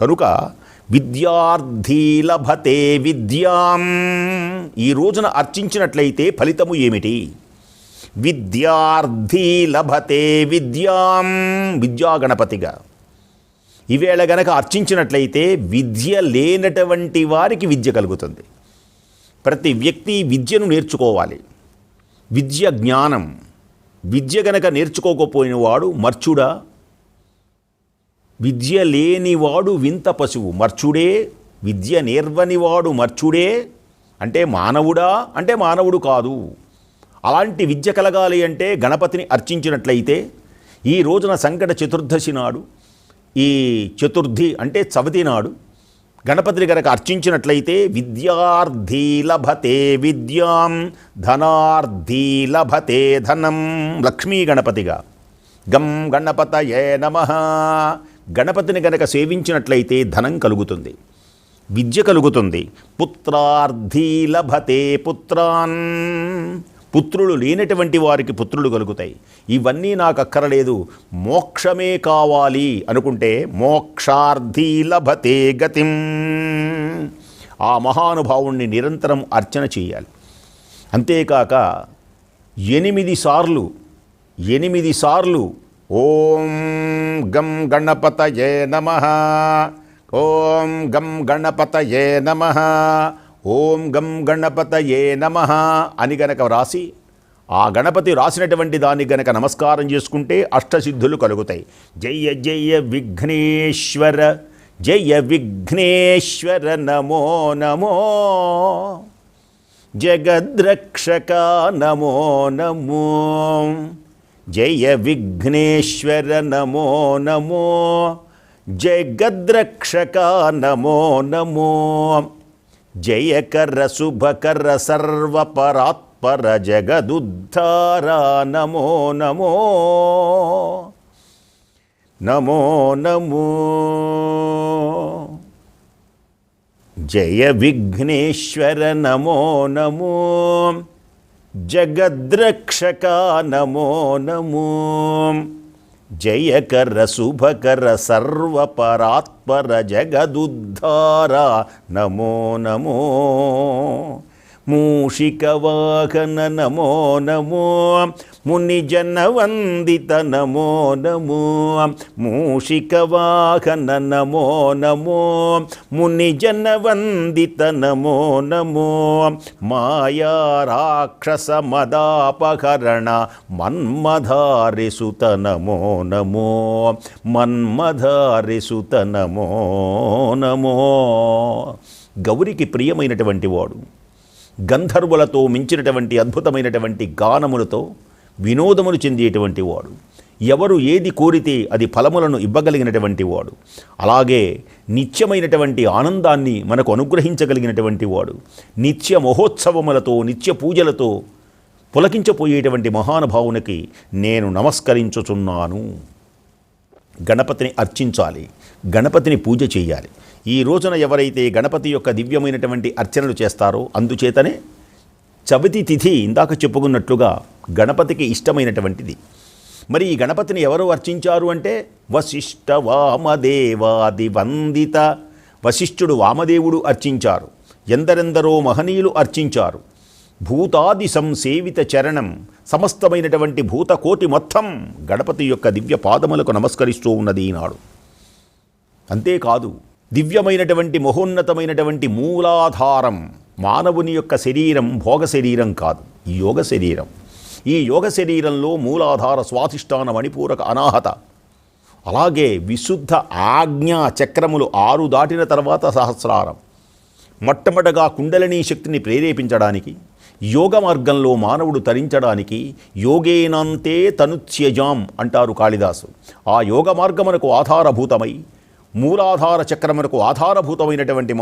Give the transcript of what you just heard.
కనుక విద్యార్థి లభతే విద్యాం. ఈ రోజున అర్చించినట్లయితే ఫలితము ఏమిటి? విద్యార్థి లభతే విద్యాం. విద్యా గణపతిగా ఈవేళ గనక అర్చించినట్లయితే విద్య లేనటువంటి వారికి విద్య కలుగుతుంది. ప్రతి వ్యక్తి విద్యను నేర్చుకోవాలి. విద్య జ్ఞానం. విద్య గనక నేర్చుకోకపోయిన వాడు మర్చుడా? విద్య లేనివాడు వింత పశువు. మర్చుడే విద్య నేర్వనివాడు మర్చుడే అంటే మానవుడా అంటే మానవుడు కాదు. అలాంటి విద్య కలగాలి అంటే గణపతిని అర్చించినట్లయితే ఈ రోజున సంకట చతుర్దశి నాడు ఈ చతుర్థి అంటే చవితి నాడు గణపతిని గనక అర్చించినట్లయితే విద్యార్థీ లభతే విద్యాం ధనార్థీ లభతే ధనం. లక్ష్మీ గణపతిగా. గం గణపతయే నమ. గణపతిని గనక సేవించినట్లయితే ధనం కలుగుతుంది. విద్య కలుగుతుంది. పుత్రార్థీ లభతే పుత్రాన్. పుత్రులు లేనటువంటి వారికి పుత్రులు కలుగుతాయి. ఇవన్నీ నాకు అక్కరలేదు మోక్షమే కావాలి అనుకుంటే మోక్షార్థీ లభతే గతిం. ఆ మహానుభావుణ్ణి నిరంతరం అర్చన చేయాలి. అంతేకాక ఎనిమిది సార్లు ఎనిమిది సార్లు ఓం గం గణపతయే నమ. ఓం గం గణపతయే నమ. ఓం గం గణపతయే నమ అని గనక వ్రాసి ఆ గణపతి రాసినటువంటి దానికి గనక నమస్కారం చేసుకుంటే అష్టసిద్ధులు కలుగుతాయి. జయ జయ విఘ్నేశ్వర జయ విఘ్నేశ్వర నమో నమో. జగద్రక్షక నమో నమో. జయ విఘ్నేశ్వర నమో నమో జగద్రక్షక నమో నమో జయకర శుభకర సర్వపరాత్పర జగదుద్ధార నమో నమో నమో నమో. జయ విఘ్నేశ్వర నమో నమో జగద్రక్షక నమో నమో జయకర శుభకర సర్వపరాత్పర జగదుద్ధార నమో నమో మూషికవాహన నమో నమో మునిజన వందిత నమో నమో మూషికవాహన నమో నమో మునిజన వందిత నమో నమో మాయా మదాపహరణ మన్మధారిసుత నమో నమో మన్మధారిసుత నమో నమో. గౌరికి ప్రియమైనటువంటి వాడు గంధర్వులతో మించినటువంటి అద్భుతమైనటువంటి గానములతో వినోదములు చెందేటువంటి వాడు. ఎవరు ఏది కోరితే అది ఫలములను ఇవ్వగలిగినటువంటి వాడు. అలాగే నిత్యమైనటువంటి ఆనందాన్ని మనకు అనుగ్రహించగలిగినటువంటి వాడు. నిత్య మహోత్సవములతో నిత్య పూజలతో పులకించపోయేటువంటి మహానుభావునికి నేను నమస్కరించుచున్నాను. గణపతిని అర్చించాలి గణపతిని పూజ చేయాలి. ఈ రోజున ఎవరైతే గణపతి యొక్క దివ్యమైనటువంటి అర్చనలు చేస్తారో అందుచేతనే చవితి తిథి ఇందాక చెప్పుకున్నట్లుగా గణపతికి ఇష్టమైనటువంటిది. మరి ఈ గణపతిని ఎవరు అర్చించారు అంటే వశిష్ఠ వామదేవాది వందిత వశిష్ఠుడు వామదేవుడు అర్చించారు. ఎందరెందరో మహనీయులు అర్చించారు. భూతాది సంసేవిత చరణం సమస్తమైనటువంటి భూతకోటి మొత్తం గణపతి యొక్క దివ్య పాదములకు నమస్కరిస్తూ ఉన్నది ఈనాడు. అంతేకాదు దివ్యమైనటువంటి మహోన్నతమైనటువంటి మూలాధారం మానవుని యొక్క శరీరం భోగ శరీరం కాదు యోగ శరీరం. ఈ యోగ శరీరంలో మూలాధార స్వాధిష్టాన మణిపూరక అనాహత. అలాగే విశుద్ధ ఆజ్ఞా చక్రములు ఆరు దాటిన తర్వాత సహస్రారం. మొట్టమొదటగా కుండలినీ శక్తిని ప్రేరేపించడానికి యోగ మార్గంలో మానవుడు తరించడానికి యోగేనంతే తనుత్యజాం అంటారు కాళిదాసు. ఆ యోగ మార్గమునకు ఆధారభూతమై మూలాధార చక్రమునకు ఆధారభూతమైనటువంటి